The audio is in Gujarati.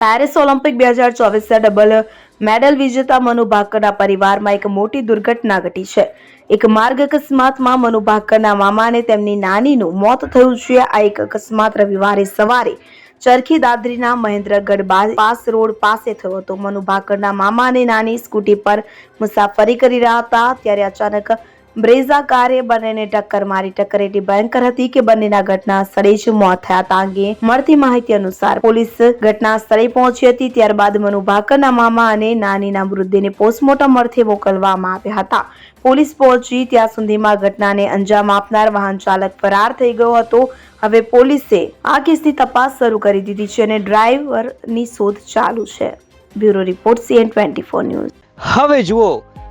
પેરિસ ઓલિમ્પિક બે હજાર ચોવીસના ડબલ મેડલ વિજેતા મનુ ભાકરના પરિવારમાં એક મોટી દુર્ઘટના ઘટી છે. એક માર્ગ અકસ્માતમાં મનુ ભાકરના મામા અને તેમની નાનીનું મોત થયું છે. આ એક અકસ્માત રવિવારે સવારે ચરખી દાદરીના મહેન્દ્રગઢ પાસ રોડ પાસે થયો હતો. મનુ ભાકરના મામા અને નાની સ્કૂટી પર મુસાફરી કરી રહ્યા હતા. ત્યારે અચાનક બ્રેઝા કારે બંનેને ટક્કર મારી ટક્કર એટલી ભયંકર હતી કે બંનેના ઘટના સ્થળે જ મોત થયા હતા અંગે મળતી માહિતી અનુસાર પોલીસ ઘટના સ્થળે પહોંચી હતી. ત્યારબાદ મનુ ભાકરના મામા અને નાનીના મૃતદેહને પોસ્ટમોર્ટમ અર્થે મોકલવામાં આવ્યા હતા. પોલીસ પહોંચી ત્યાં સુધીમાં ઘટનાને અંજામ આપનાર વાહન ચાલક ફરાર થઈ ગયો હતો. હવે પોલીસે આ કેસની તપાસ શરૂ કરી દીધી છે અને ડ્રાઈવરની શોધ ચાલુ છે. Bureau report CN twenty four news. હવે જુઓ